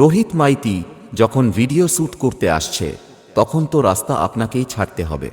রোহিত মাইতি যখন video shoot করতে আসছে তখন তো রাস্তা আপনাকেই ছাড়তে হবে।